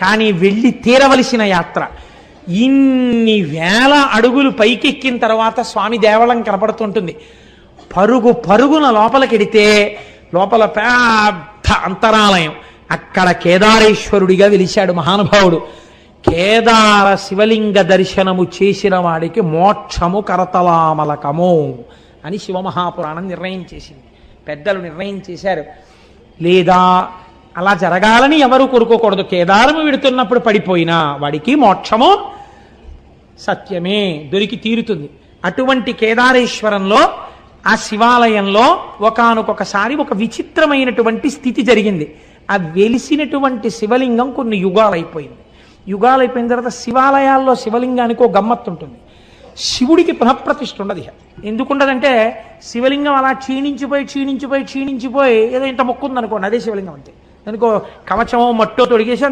కానీ వెళ్ళి తీరవలసిన యాత్ర. ఇన్ని వేల అడుగులు పైకెక్కిన తర్వాత స్వామి దేవళం కనపడుతుంటుంది. పరుగు పరుగున లోపలికెడితే లోపల పెద్ద అంతరాలయం. అక్కడ కేదారేశ్వరుడిగా వెలిశాడు మహానుభావుడు. కేదార శివలింగ దర్శనము చేసిన వాడికి మోక్షము కరతలామలకము అని శివమహాపురాణం నిర్ణయం చేసింది. పెద్దలు నిర్ణయం చేశారు. లేదా అలా జరగాలని ఎవరు కోరుకోకూడదు. కేదారము విడుతున్నప్పుడు పడిపోయినా వాడికి మోక్షము సత్యమే దొరికి తీరుతుంది. అటువంటి కేదారేశ్వరంలో ఆ శివాలయంలో ఒకానొకొకసారి ఒక విచిత్రమైనటువంటి స్థితి జరిగింది. ఆ వెలిసినటువంటి శివలింగం కొన్ని యుగాలు అయిపోయింది యుగాలు అయిపోయిన తర్వాత శివాలయాల్లో శివలింగానికి ఒక గమ్మత్తు ఉంటుంది. శివుడికి పునఃప్రతిష్ఠ ఉండదు ఎందుకుండదంటే శివలింగం అలా క్షీణించిపోయి క్షీణించిపోయి క్షీణించిపోయి ఏదో ఇంత మొక్కుందనుకోండి అదే శివలింగం అంతే. అనుకో కవచమో మట్టో తొడిగేసి అంతే.